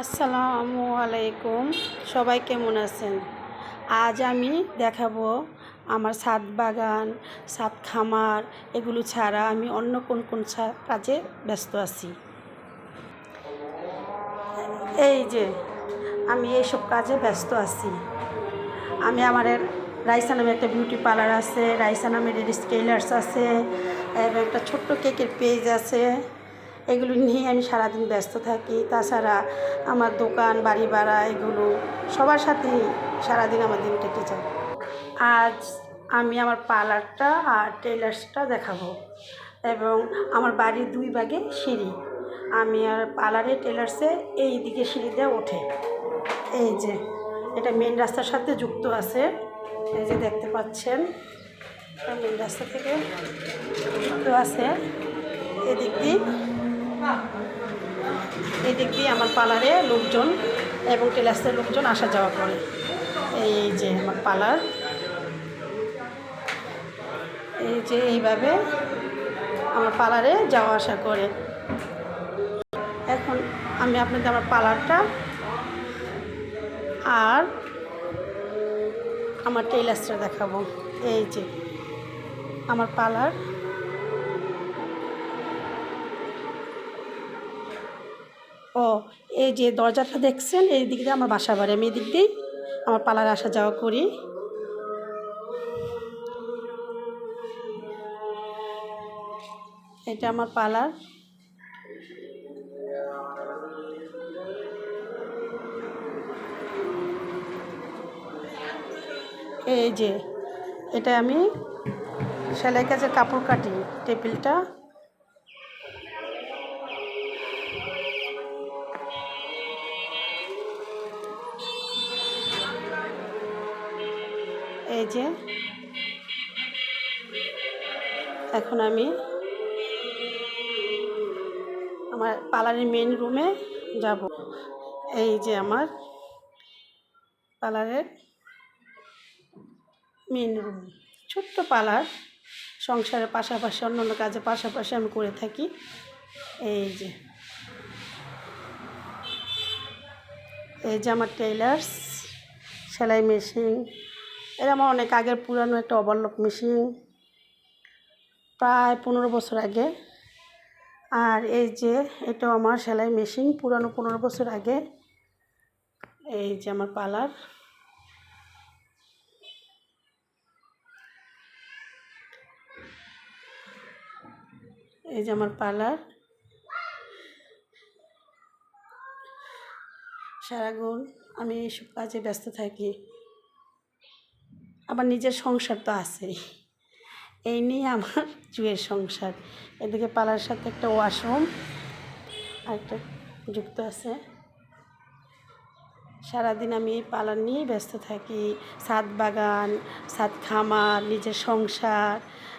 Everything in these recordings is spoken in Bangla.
আসসালামু আলাইকুম। সবাই কেমন আছেন? আজ আমি দেখাবো আমার ছাদ বাগান, ছাদ খামার, এগুলো ছাড়া আমি অন্য কোন কোন কাজে ব্যস্ত আছি। এই যে, আমি এইসব কাজে ব্যস্ত আছি। আমি আমার রাইসা নামে একটা বিউটি পার্লার আছে, রাইসা নামের স্কেলার্স আছে একটা ছোট্ট কেকের পেজ আছে। এগুলো নিয়ে আমি সারাদিন ব্যস্ত থাকি। তাছাড়া আমার দোকান, বাড়ি ভাড়া এগুলো সবার সাথেই সারাদিন আমার দিন কেটে যায়। আজ আমি আমার পার্লারটা আর টেলার্সটা দেখাবো এবং আমার বাড়ির দুই ভাগে সিঁড়ি। আমি আর পার্লারে টেলার্সে এই দিকে সিঁড়ি দিয়ে ওঠে। এই যে, এটা মেন রাস্তার সাথে যুক্ত আছে। এই যে দেখতে পাচ্ছেন মেন রাস্তা থেকে যুক্ত আছে। এদিক দিয়ে এদিক দিয়ে আমার পার্লারে লোকজন এবং টেলার্সের লোকজন আসা যাওয়া করে। এই যে আমার পার্লার। এই যে এইভাবে আমার পার্লারে যাওয়া আসা করে। এখন আমি আপনাদের আমার পার্লারটা আর আমার টেলার্সটা দেখাবো। এই যে আমার পার্লার। ও, এই যে দরজাটা দেখছেন, এই দিক দিয়ে আমার বাসা বাড়ি, আমি এদিক দিক দিয়েই আমার পার্লারে আসা যাওয়া করি। এটা আমার পার্লার এই যে, এটা আমি সেলাই কাজের কাপড় কাটি, টেবিলটা। এই যে, এখন আমি আমার পার্লারের মেন রুমে যাব। এই যে আমার পার্লারের মেন রুম ছোট্ট পার্লার, সংসারের পাশাপাশি অন্য অন্য কাজের পাশাপাশি আমি করে থাকি। এই যে এই যে আমার টেইলার্স সেলাই মেশিন এটা আমার অনেক আগের পুরানো একটা ওভারলক মেশিন প্রায় পনেরো বছর আগে। আর এই যে, এটাও আমার সেলাই মেশিন পুরানো পনেরো বছর আগে। এই যে আমার পার্লার এই যে আমার পার্লার সারাগুণ আমি এইসব কাজে ব্যস্ত থাকি। আবার নিজের সংসার তো আছেই। এই নিয়ে আমার জুয়ের সংসার। এদিকে পালার সাথে একটা ওয়াশরুম আর একটা যুক্ত আছে। সারাদিন আমি পালার নিয়েই ব্যস্ত থাকি। ছাদ বাগান, সাত খামার, নিজের সংসার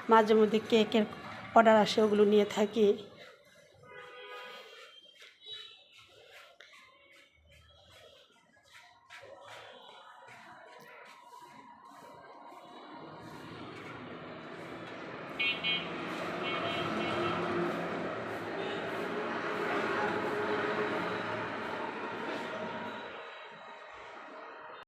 মাঝে মধ্যে কেকের অর্ডার আসে ওগুলো নিয়ে থাকি। and then